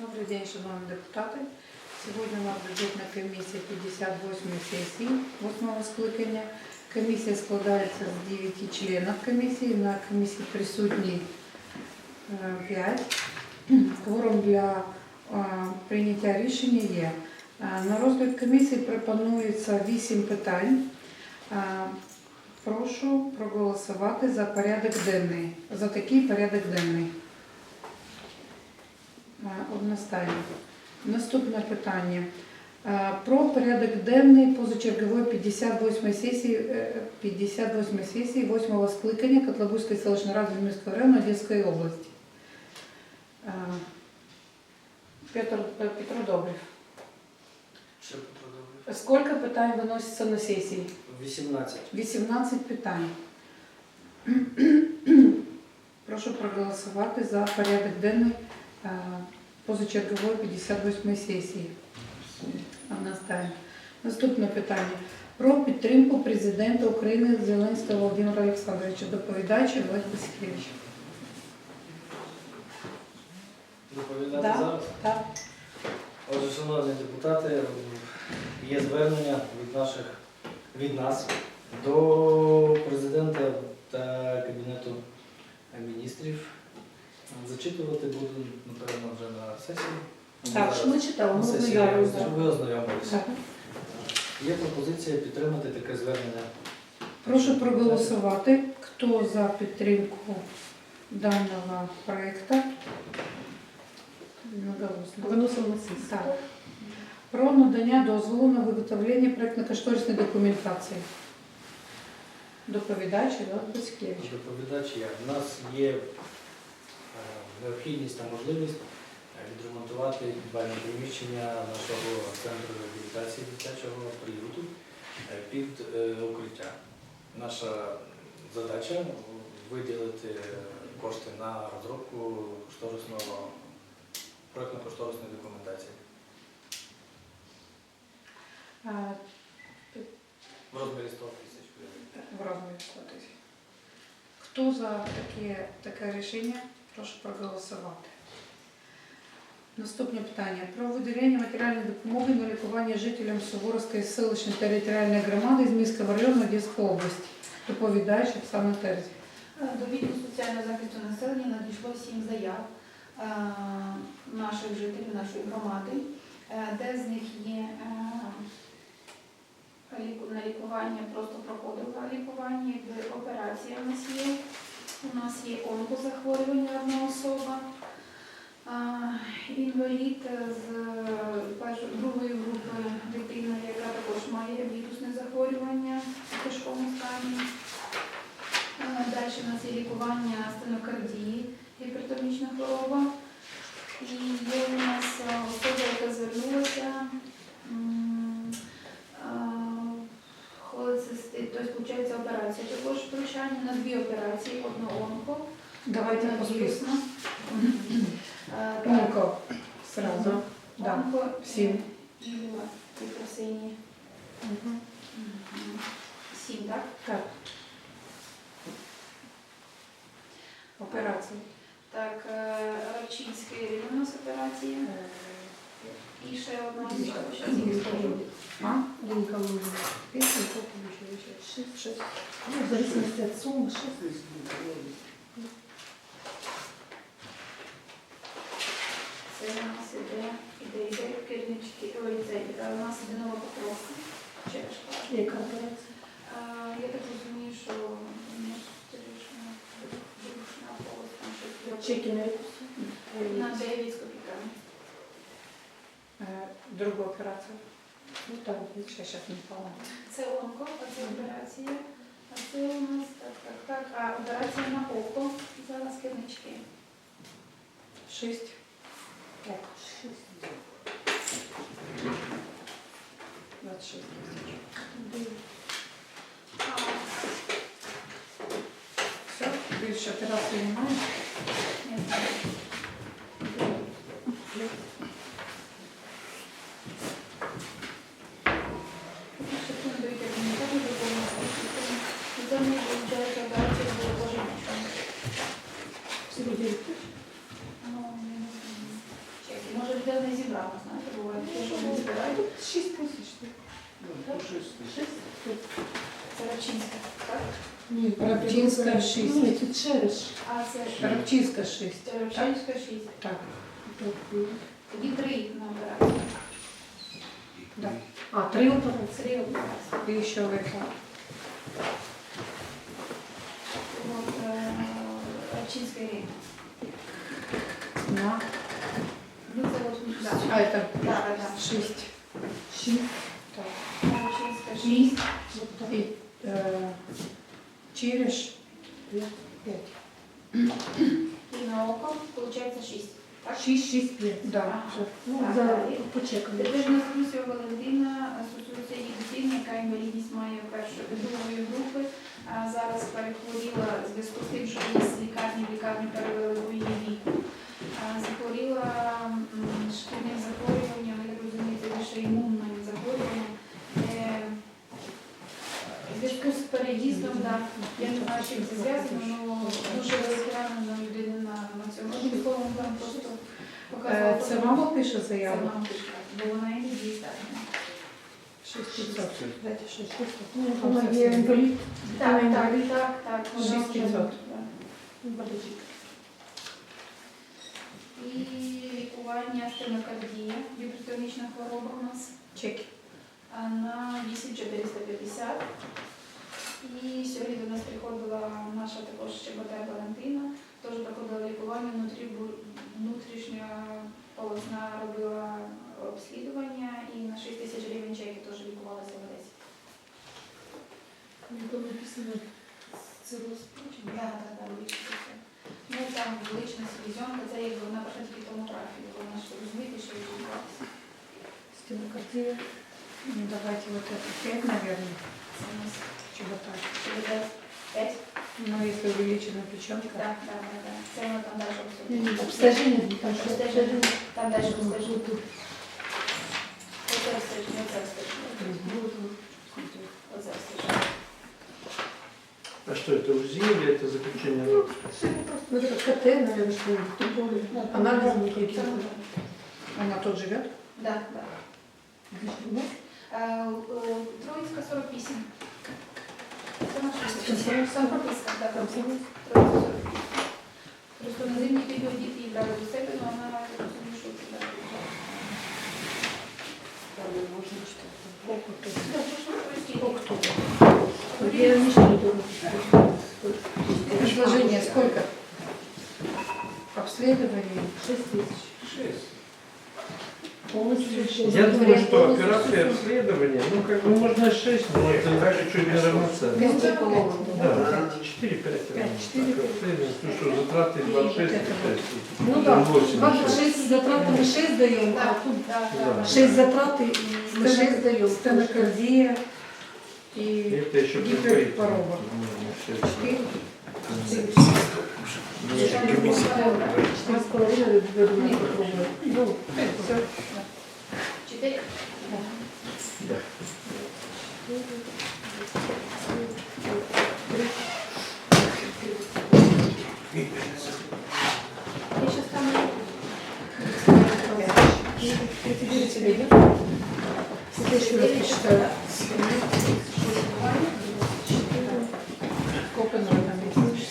Добрий день, шановні депутати. Сьогодні у нас бюджетна комісія 58 сесії 8 скликання. Комісія складається з 9 членів комісії. На комісії присутні 5. Кворум для е, прийняття рішення є. Е, На розгляд комісії пропонується 8 питань. Е, Прошу проголосувати за порядок денний. За такий порядок денний. Е, Одностайно. Наступне питання. Е, Про порядок денний позачергової 58 сесії, е, 58 сесії 8 скликання Котлабузької селищної ради Вінницького району Одеської області. Е, Петр, е, Петро Добрів. Ще Петро Добрив. Скільки питань виноситься на сесії? 18. 18 питань. Прошу проголосувати за порядок денний е, позачергової 58 сесії. Одностайно. Наступне питання. Про підтримку президента України Зеленського Володимира Олександровича. Доповідач Олег Басикевич. Доповідати Да. зараз. Так. Отже, шановні депутати, є звернення від наших від нас до президента та Кабінету міністрів. Зачитувати буду, напевно, вже на сесії. Так, що ми читали, ми ознайомилися. щоб ви ознайомилися. Є пропозиція підтримати таке звернення. Прошу проголосувати, хто за підтримку даного. Одноголосно. Виносимо на сесію. Так. Про надання дозволу на виготовлення проєктно-кошторисної документації. Доповідач Пацькевич. Доповідач я. У нас є необхідність та можливість е, відремонтувати підвальне приміщення нашого центру реабілітації дитячого приюту е, під е, укриття. Наша задача виділити кошти на розробку кошторисного проєктно-кошторисної документації в розмірі 100 тисяч гривень. В розмірі 100 тисяч. Хто за таке, таке рішення? Прошу проголосувати. Наступне питання. Про виділення матеріальної допомоги на лікування жителям Суворовської селищної територіальної громади з Міського району Одеської області. Доповідач Оксана Терзі. Е, До відділу соціального захисту населення надійшло сім заяв е, наших жителів нашої громади, е, де з них є на лікування, просто проходила лікування, операція в нас. У нас є онкозахворювання одна особа, інвалід з другої групи дитина, яка також має вірусне захворювання в тяжкому стані. Далі у нас є лікування стенокардії, гіпертонічна хвороба. На дві операції, одну онко, Давайте одна по списку. вірусна. Е, Онко. Сразу. Да. онко Сім. і гіпросині. Мгм. Сім, так? Так. Операції. Так, е, Рачинський у нас операція. І ще одна А? Линька лужа. Після того получилось. Шесть, шесть. Ну, в зависимости от суммы, шесть. Це у нас іде, іде, іде керівнички, ой, це е, у нас іде нова покровка. Яка операція? Я так розумію, що брюшна полость там щось Чеки на на 9 з копійками. Е, Другу операцію. Ну так, Ще зараз не помню. Це онко, а це операція. А це у нас так, так, так. А операція на око. Зараз кернички. Шість. так, шесть. 26 тисяч. Все, більше операції немає. не знаю. Ще тут дають адміністративну допомогу. І Це не виходить операція було дуже нічого. Всего девять тысяч. Ну, я не знаю. Чеки. Може ніде не зібрала, знаєте, буває, таке, що не збирають. 6 тисяч. так? Шість. Це Рачинська, так? Ні, Рабчинська, шість. Ні, тут через. А це Карапчинська 6. це Рачинська 6. Так, Тоді три на операцію. да. А, три операції. Три операції. И еще ВК. От, е, Рачинська рівня. На. Да. А, это так, так. 6. Шість. Рачинська 6. И э, Череш П'ять. І на око, виходить 6. Так? Шість, шість, п'ять. Да. Ну, Так, за далі. почекаємо. Тепер на дискусію Валентина стосується її дитини, яка інвалідність має першої другої групи. А зараз перехворіла в зв'язку з тим, що її з лікарні в лікарню перевели у її. Захворіла шкільним захворюванням, я так розумію, це лише імунним захворюванням. Е, В зв'язку з переїздом, да, я не знаю, чим це зв'язано, але дуже велике ранено людини на, на цьому. Одним словом, просто показала. Е, Це мама пише Це мама пише, бо вона і не дієздатна. 6500. Дайте 6. Ну, вона є інвалід. Так, так, так, так. вона 6500. вже, да. Інвалідів. І лікування стенокардія, гіпертонічна хвороба у нас Чеки. на 8450. І сьогодні до нас приходила наша також Щебота Валентина, теж проходила лікування внутрі, внутрішня полосна робила обслідування і на 6 тисяч гривень чеки теж лікувалася в Одесі. Мені було написано цироз. Так, так, так. Ну там велична селезенка, це якби вона пройшла тільки томографію, вона ж розумієте, що відбувається. Стенокардия. Ну, давайте вот это 5, наверное. Це у нас Чего так? через 5. Ну, если увеличена печенка. Так, так, так, так. Це воно там далі Ні, ні, обстеження. Обстеження. Там що Обстеження. обстеження. Там далі Ну, обстеження. тут. Оце обстеження, оце обстеження. Оце обстеження. А что это УЗИ или это заключение? Ну, это КТ, наверное, что ли, другой. Анализы какие-то. Она тут живет? Так, так. Е, у- у Троїцька 48. Це наша сам прописка, так, Троїцька 48. Просто на зимній період діти її брали до себе, але вона я розумію, що це так. Так, що ж ви Предложение сколько? Обследование. Шесть тысяч. Шесть. Полностью шесть. Я думаю, что операция обследования, ну как бы можно 6, но это даже чуть не равноценно. Да, 4-5 Пять, четыре, пять. Ну что, затраты 26 Ну да, 8. 26 затрат мы 6 даем, а тут так, Да. так. 6 затрат и мы 6 даем. Стенокардия. И Это еще гиперпороба. предварительно. четыре. Четыре с половиной веду на попробую. Ну, Все. Чотири? Да. Я щас там Эти девять тебе идет? Я еще раз посчитаю. Сколько надо там есть?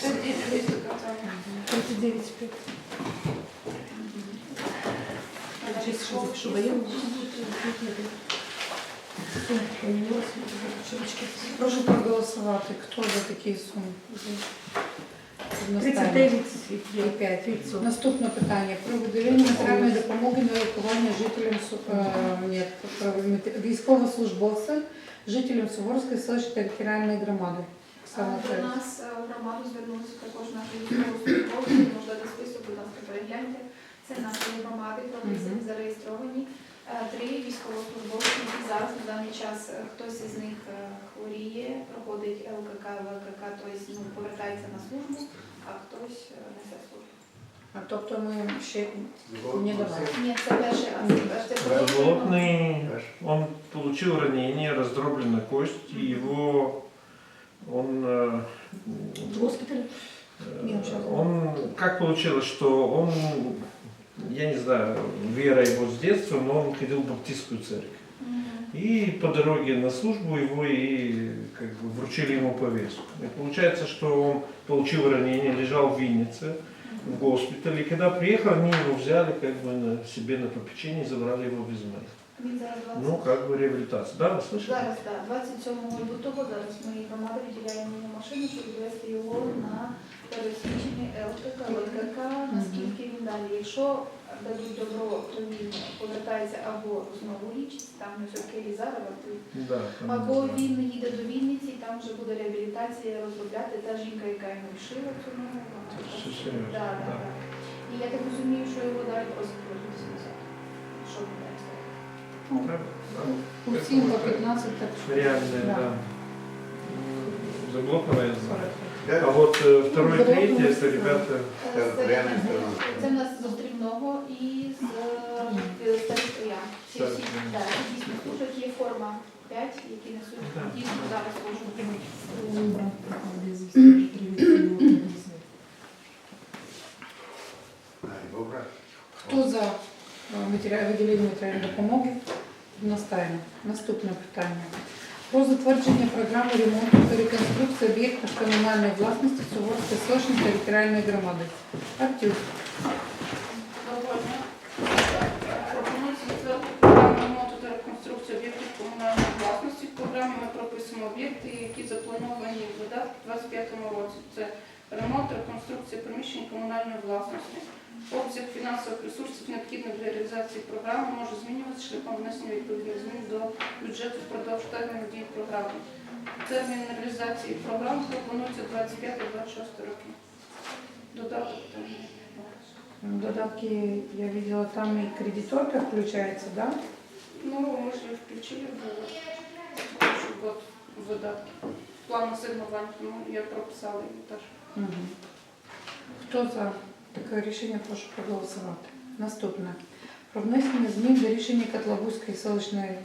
39 5. Прошу проголосувати. Хто за такі суми? 39 і 5. Наступне питання про виділення матеріальної допомоги на лікування жителям е, мет- військовослужбовцям, жителям Суворської селищної територіальної громади. Оксана До нас е, в громаду звернулися також наші військовослужбовці, можна до список, будь ласка, перегляньте. Це наші громади, прописані, зареєстровані. Е, Три військовослужбовці, які зараз на даний час е, хтось із них е, хворіє, проходить ЛКК, ВКК, тобто ну, повертається на службу, а хтось несе службу. А тобто ми ще не давали. Ні, це перший раз. Болотный, он получил ранение, раздробленная кость, и его, он, э, В госпитале? э, Нет, сейчас. он, как получилось, что он я не знаю, вера его с детства, но он ходил в баптистскую церковь. Мгм. И по дороге на службу его и как бы вручили ему повестку. И получается, что он получил ранение, лежал в Виннице, в госпитале. И когда приехал, они его взяли как бы на себе на попечение и забрали его в Измаил. Він зараз 20. Ну, как бы реабилитация. Да, вы слышали? Зараз, так, 27 лютого зараз ми громада виділяємо йому машину, щоб довести його на пересвідчений ЛКК, ЛКК, наскільки він далі. Якщо дадуть добро, то він повертається або знову лічиться, там не все-таки Лізарова, Да. там, або да. він їде до Вінниці, там вже буде реабілітація розробляти та жінка, яка йому вшила цю ногу. вона Все така- серьезно. Да, да, да. да. І я так розумію, що його далі просять повернутися назад. Що він далі стає? Ну, Да, да. Усім по 15, так що Реальные, Да. да. Заблокова я знаю. 40. А вот э, второй ребята, Це, Територіальна сторона. це в нас з Острівного і з е, Старих Троян. Ці всі да, ці дійсно служать, є форма 5, які несуть дійсно зараз службу. Хто за е, виділення матеріальної допомоги? Наступне питання. Про затвердження програми ремонту та реконструкції об'єктів комунальної власності Суворської селищної територіальної громади. Артюк. Доброго дня. Пропонується затвердити програму ремонту та реконструкції об'єктів комунальної власності. В програмі ми прописуємо об'єкти, які заплановані в видатки у 2025 році. Це ремонт, реконструкція приміщень комунальної власності. Обсяг фінансових ресурсів, необхідних для реалізації програми, може змінюватися шляхом внесення відповідних змін до бюджету впродовж терміну дії програми. Термін реалізації програми пропонується 25-26 роки. Додаток там. Додатки я видела, там и кредиторка включается, да? Ну, мы же её включили в прошлый год в выдатки. План ассигнувань, ну, я прописала її теж. Угу. Хто за Таке рішення, прошу проголосувати. Наступне. Про внесення змін до рішення Котлобузької селищної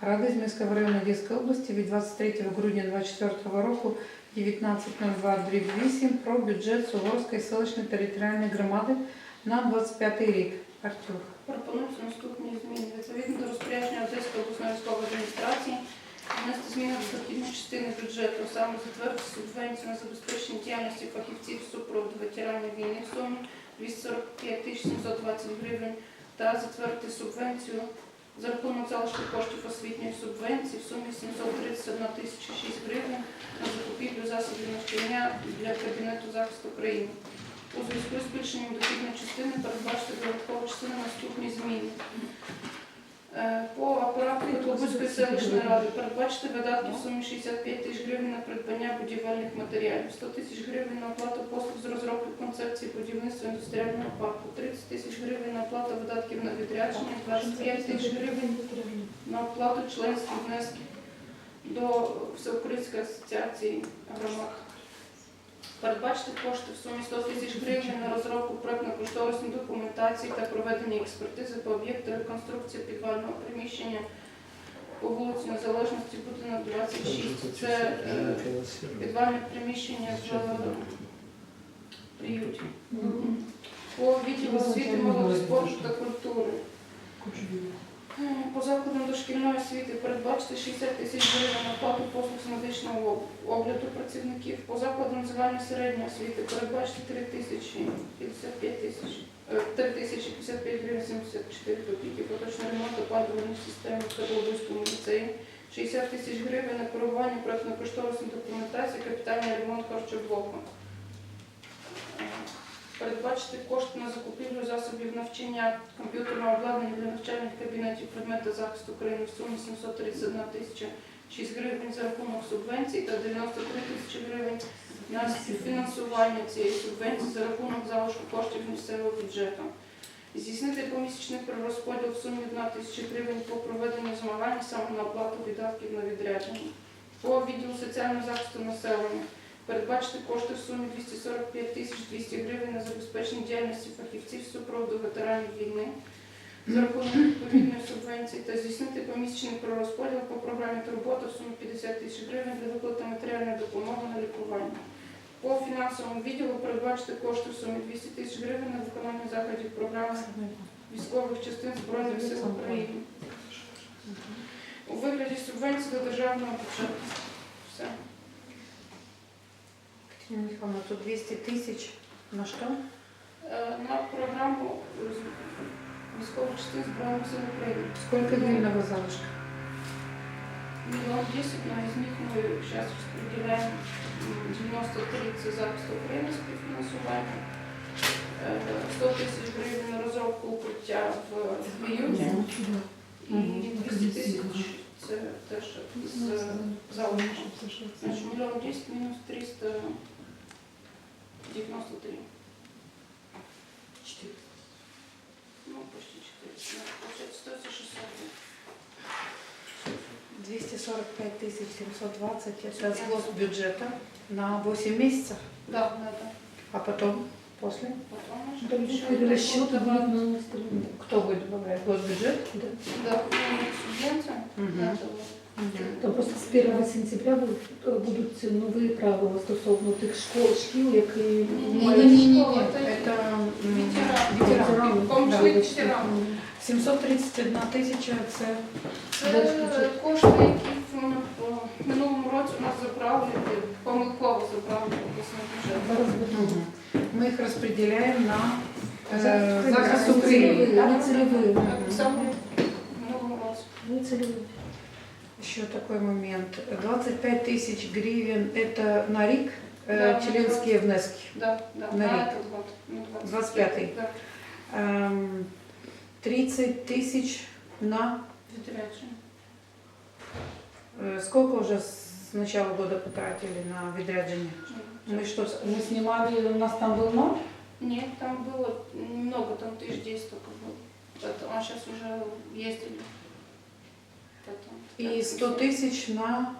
ради Зміського району Одеської області від 23 грудня 2024 року 19.02.8 про бюджет Суворської селищної територіальної громади на 25 рік. Артюх. Пропонується наступні зміни. Відповідно до розпорядження Одеської обласної військової адміністрації внести зміни до дохідної частини бюджету, а саме затвердити субвенцію на забезпечення діяльності фахівців супроводу ветеранів війни в сумі 245 тисяч 720 гривень та затвердити субвенцію за рахунок залишку коштів освітньої субвенції в сумі 731 тисяча 6 гривень на закупівлю засобів навчання для Кабінету захисту України. У зв'язку з збільшенням дохідної частини передбачити додаткову частину наступні зміни. Е, По апарату Котлобузької селищної ради передбачити видатки в сумі 65 тисяч гривень на придбання будівельних матеріалів, 100 тисяч гривень на оплату послуг з розробки концепції будівництва індустріального парку, 30 тисяч гривень на оплату видатків на відрядження, 25 тисяч гривень на оплату членських внесків до Всеукраїнської асоціації громад. Передбачити кошти в сумі 100 тисяч гривень на розробку проєктно-кошторисної документації та проведення експертизи по об'єкту реконструкції підвального приміщення по вулиці Незалежності, будинок 26. Це е, підвальне приміщення в е, приюті. По відділу освіти, молоді, спорту та культури. По закладам дошкільної освіти передбачити 60 тисяч гривень на оплату послуг з медичного огляду працівників. По закладам загальної середньої освіти передбачити 3 тисячі 55 тисяч. е, 3 тисячі 55 гривень 74 копійки. Поточний ремонт опалювальної системи в Карловському ліцеї. 60 тисяч гривень на керування проєктно-кошторисної документації, капітальний ремонт харчоблоку. Передбачити кошти на закупівлю засобів навчання комп'ютерного обладнання для навчальних кабінетів предмети захисту України в сумі 731 тисяча 6 гривень за рахунок субвенцій та 93 тисячі гривень на співфінансування цієї субвенції за рахунок залишку коштів місцевого бюджету. Здійснити помісячний перерозподіл в сумі 1 тисяча гривень по проведенню змагань саме на оплату видатків на відрядження. По відділу соціального захисту населення передбачити кошти в сумі 245 тисяч 200 гривень на забезпечення діяльності фахівців супроводу ветеранів війни за рахунок відповідної субвенції та здійснити помісячний пророзподіл по програмі турбота в сумі 50 тисяч гривень для виплати матеріальної допомоги на лікування. По фінансовому відділу передбачити кошти в сумі 200 тисяч гривень на виконання заходів програми військових частин Збройних сил України. У вигляді субвенції до державного бюджету. Все. Михайловна, тут 200 тысяч на что? Е, На програму е, військових частин Збройних сил України. Сколько гривенного залишка? Миллион десять, но из них мы сейчас распределяем м, 93 це захист України співфінансування, Е, 100 тисяч гривень на розробку укриття в іюні і 200 тисяч це теж з залишком. Значить, мільйон 10 мінус 393. Ну, почти 400. Получается 100 це 600. 245 тысяч 720 это с госбюджета на 8 месяцев, Да, да, да. а потом, после, Потом уже Там еще на остальное. кто будет добавлять? Госбюджет? Да, ну, субвенция. Мгм. Да, то Там просто з 1 сентября будуть, е, будуть нові правила стосовно тих школ, шкіл, які Не-не-не, Это это м, ветераны. ветераны. В тому Да, числі вибачте. ветерани. 731 тисяча це Це Держбюджет. кошти, які в в минулому році у нас забрали, помилково забрали в обласний бюджет. два рази. Мгм. мы их распределяем на э, Захист захист України. Украины. Не цільові. Так само в минулому році. Не цільові. Еще такой момент. 25 тысяч гривен это на РИК, Да, э, членские внески. Да, да, На на рік. этот год. на 25-й. Да, Эм, 30 тысяч на... відрядження. э, Сколько уже с начала года потратили на відряджение? Мы что, с- мы снимали, у нас там был ноль? Нет, там было немного, там тысяч десять только было. Это, а сейчас уже ездили. И 100 тысяч на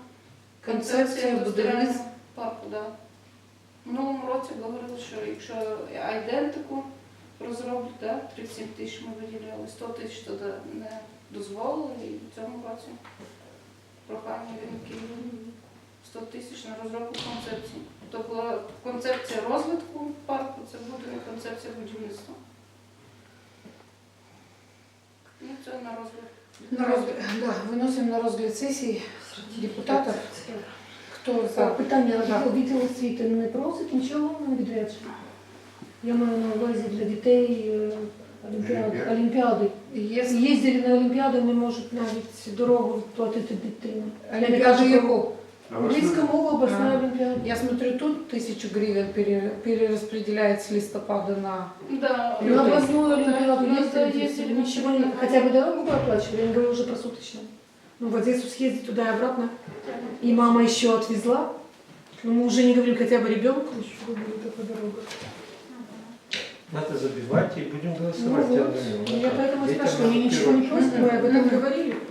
концепцію будівництва. парку, да. В минулому році говорили, що якщо айдентику розроблять, да, 37 тисяч ми виділяли, 100 тисяч тоді не дозволили, і в цьому році прохання від 100 тисяч на розробку концепції. То була концепція розвитку парку, це буде не концепція будівництва. Ну, це на розвиток. На розгляд, да, виносимо на розгляд сесії депутатів. Хто Так, за? питання Так. відділ освіти не просить нічого не відрядження. Я маю на увазі для дітей е, олімпіади. олімпіади. Є Їздили на олімпіади, не можуть навіть дорогу платити дитині. Олімпіаду яку? Львівська мова, обласна А. олімпіада. Я смотрю, тут тысячу гривен пере- перераспределяет с листопада на... Да, На областную олимпиаду Ну, ездили, да, ездили, ничего не... Хотя бы дорогу бы оплачивали, я не говорю уже про суточно. Ну, в Одессу съездить туда и обратно. И мама еще отвезла. Ну, мы уже не говорим хотя бы ребенку, еще говорю, такая дорога. Надо забивать и будем Ну, голосовать. вот. я думаю. Я поэтому Детям спрашиваю, они надо ничего не первое. просят, мы об этом Мгм. говорили просто.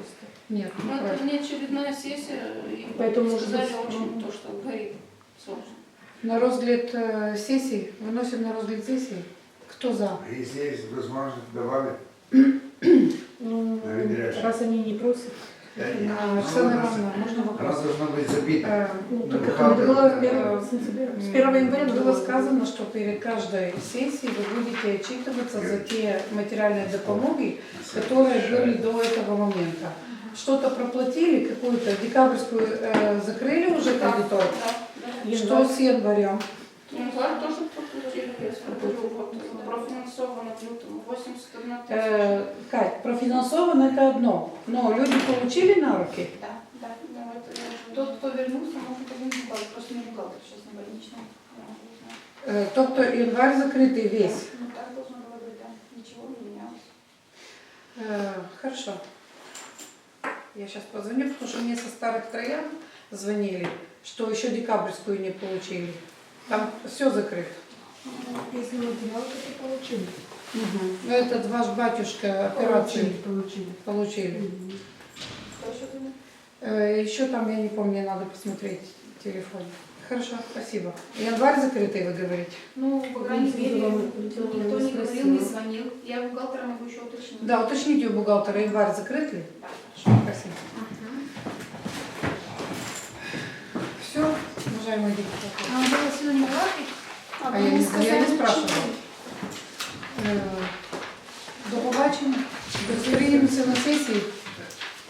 Нет, Ну, это неочередная сессия, и Поэтому, может сказали быть, очень мгм. то, что горит сложно. На розгляд э, сессии, выносим на розгляд сессии. Кто за? Если есть возможность, добавить. Ну, На відрядження. раз они не просят. А, Оксана Ивановна, можно Она вопрос? должна быть забита. Э, Ну, Ну, так как правда, это было это- в первом сентября. С 1 января Было было сказано, что перед каждой сессией вы будете отчитываться за те материальные допомоги, которые были до этого момента. Что-то проплатили, какую-то декабрьскую э, закрыли уже Да, кредитор. да, да. Что с январем? Январь тоже проплатили, я смотрю, вот, профинансовано в лютом 81 тысяча. Э, Кать, профинансовано это одно, но люди получили на руки. Да, да. Ну, это Тот, кто вернулся, может один бухгалтер, просто не бухгалтер сейчас на больничном. Э, Тобто январь закрытый весь. Ну так должно было быть, да. Ничего не менялось. Э, Хорошо. Я сейчас позвоню, потому что мне со старых троян звонили, что еще декабрьскую не получили. Там все закрыто. Если материал, то получили. Ну, этот ваш батюшка операцию Получили, получили. получили. Кто еще? Э, там, я не помню, надо посмотреть телефон. Хорошо, спасибо. Январь закрытый, вы говорите? Ну, по крайней Видите, мере, никто не говорил, не звонил. Я бухгалтера могу еще уточнить. Да, уточните у бухгалтера, январь закрыт ли? Да. Спасибо. Мгм. Все, уважаемые депутаты. А было сегодня Лаврик? А я не- я не спрашивала. Э, До побачення. Зустрінемося на сесії.